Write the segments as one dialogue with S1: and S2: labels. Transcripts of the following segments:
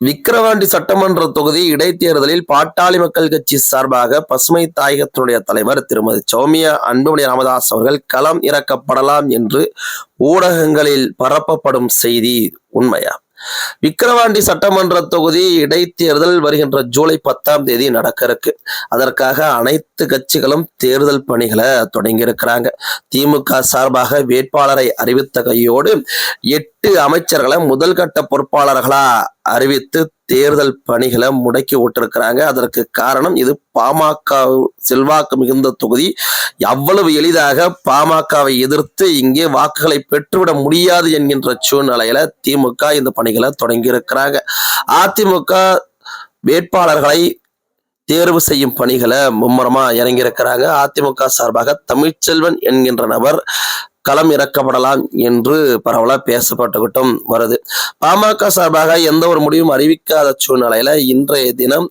S1: விக்கிரவாண்டி சட்டமன்ற தொகுதி இடைத்தேர்தலில் பாட்டாளி மக்கள் கட்சி சார்பாக பசுமை தாயகத்தினுடைய தலைவர் திருமதி சௌமியா அன்புமணி ராமதாஸ் அவர்கள் களம் இறக்கப்படலாம் என்று ஊடகங்களில் பரப்பப்படும் செய்தி உண்மையா? விக்கிரவாண்டி சட்டமன்ற தொகுதி இடைத்தேர்தல் வருகின்ற ஜூலை பத்தாம் தேதி நடக்க இருக்கு அதற்காக அனைத்து கட்சிகளும் தேர்தல் பணிகளை தொடங்கி இருக்கிறாங்க திமுக சார்பாக வேட்பாளரை அறிவித்த கையோடு எட்டு அமைச்சர்களை முதல் கட்ட பொறுப்பாளர்களா அறிவித்து தேர்தல் பணிகளை முடக்கி விட்டிருக்கிறாங்க. அதற்கு காரணம் இது பாமக செல்வாக்கு மிகுந்த தொகுதி. அவ்வளவு எளிதாக பாமகவை எதிர்த்து இங்கே வாக்குகளை பெற்றுவிட முடியாது என்கின்ற சூழ்நிலையில திமுக இந்த பணிகளை தொடங்கி இருக்கிறாங்க அதிமுக வேட்பாளர்களை தேர்வு செய்யும் பணிகளை மும்முரமா இறங்கியிருக்கிறாங்க. அதிமுக சார்பாக தமிழ்ச்செல்வன் என்கின்ற நபர் களம் இறக்கப்படலாம் என்று பரவலா பேசப்பட்டுக்கிட்டும் வருது. பாமக சார்பாக எந்த ஒரு முடிவும் அறிவிக்காத சூழ்நிலையில இன்றைய தினம்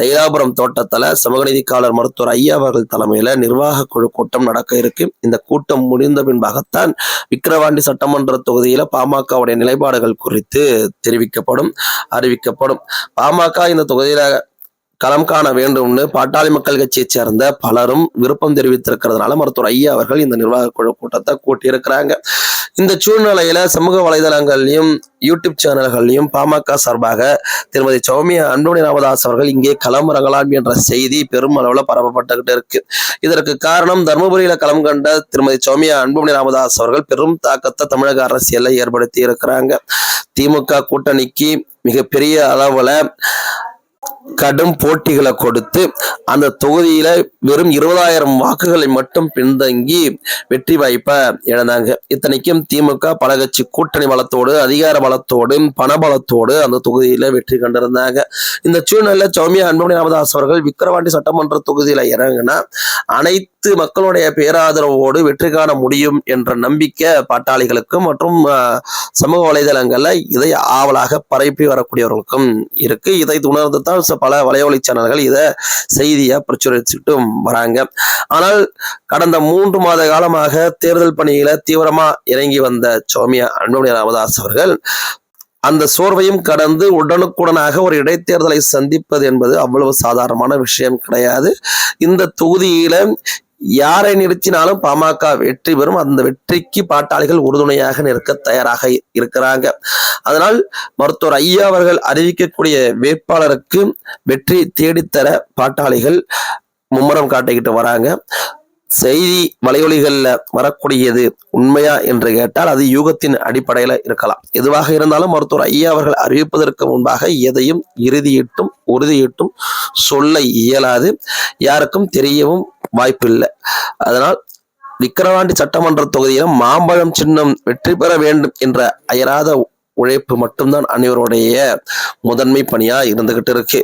S1: தைலாபுரம் தோட்டத்துல சமூகநீதிக்காளர் மருத்துவர் ஐயா அவர்கள் தலைமையில நிர்வாக குழு கூட்டம் நடக்க இருக்கு. இந்த கூட்டம் முடிந்த பின்பாகத்தான் விக்கிரவாண்டி சட்டமன்ற தொகுதியில பாமகவுடைய நிலைப்பாடுகள் குறித்து தெரிவிக்கப்படும் அறிவிக்கப்படும். பாமக இந்த தொகுதியில களம் காண வேண்டும்னு பாட்டாளி மக்கள் கட்சியைச் சேர்ந்த பலரும் விருப்பம் தெரிவித்திருக்கிறதுனால மருத்துவர் ஐயா அவர்கள் இந்த நிர்வாக குழு கூட்டத்தை கூட்டியிருக்கிறாங்க. இந்த சூழ்நிலையில சமூக வலைதளங்கள்லயும் யூடியூப் சேனல்கள்லயும் பாமக சார்பாக திருமதி சௌமியா அன்புமணி ராமதாஸ் அவர்கள் இங்கே களமிறங்கலாம் என்ற செய்தி பெரும் அளவுல பரப்பப்பட்டுக்கிட்டு இருக்கு. இதற்கு காரணம் தருமபுரியில களம் கண்ட திருமதி சௌமியா அன்புமணி ராமதாஸ் அவர்கள் பெரும் தாக்கத்தை தமிழக அரசியல்ல ஏற்படுத்தி இருக்கிறாங்க. திமுக கூட்டணிக்கு மிகப்பெரிய அளவுல கடும் போட்டிகளை கொடுத்து அந்த தொகுதியில வெறும் இருபதாயிரம் வாக்குகளை மட்டும் பின்தங்கி வெற்றி வாய்ப்பை இழந்தாங்க. இத்தனைக்கும் திமுக பல கட்சி கூட்டணி பலத்தோடு அதிகார பலத்தோடு பண பலத்தோடு அந்த தொகுதியில வெற்றி கண்டிருந்தாங்க. இந்த சூழ்நிலையில சௌமியா அன்புமணி ராமதாஸ் அவர்கள் விக்கிரவாண்டி சட்டமன்ற தொகுதியில இறங்கினா அனைத்து மக்களுடைய பேராதரவோடு வெற்றி காண முடியும் என்ற நம்பிக்கை பாட்டாளிகளுக்கும் மற்றும் சமூக வலைதளங்கள்ல இதை ஆவலாக பரப்பி வரக்கூடியவர்களுக்கும் இருக்கு. இதை உணர்ந்து தான் பல வலையொலி சேனல்கள் இதை செய்தியை பிரச்சுரிச்சுட்டு வராங்க. ஆனால் கடந்த மூன்று மாத காலமாக தேர்தல் பணியில தீவிரமா இறங்கி வந்த சௌமியா அன்புமணி ராமதாஸ் அவர்கள் அந்த சோர்வையும் கடந்து உடனுக்குடனாக ஒரு இடைத்தேர்தலை சந்திப்பது என்பது அவ்வளவு சாதாரணமான விஷயம் கிடையாது. இந்த தொகுதியில யாரை நிறுத்தினாலும் பாமக வெற்றி பெறும். அந்த வெற்றிக்கு பாட்டாளிகள் உறுதுணையாக நிற்க தயாராக இருக்கிறாங்க. அதனால் மருத்துவர் ஐயா அவர்கள் அறிவிக்கக்கூடிய வேட்பாளருக்கு வெற்றி தேடித்தர பாட்டாளிகள் மும்முரம் காட்டிக்கிட்டு வராங்க. செய்தி வலையொலிகள்ல வரக்கூடியது உண்மையா என்று கேட்டால் அது யூகத்தின் அடிப்படையில இருக்கலாம். எதுவாக இருந்தாலும் மருத்துவர் ஐயா அவர்கள் அறிவிப்பதற்கு முன்பாக எதையும் இறுதியிட்டும் உறுதியிட்டும் சொல்ல இயலாது. யாருக்கும் தெரியவும் வாய்ப்பு இல்லை அதனால் விக்கிரவாண்டி சட்டமன்ற தொகுதியில மாம்பழம் சின்னம் வெற்றி பெற வேண்டும் என்ற அயராத உழைப்பு மட்டும்தான் அனைவருடைய முதன்மை பணியா இருந்துகிட்டு இருக்கு.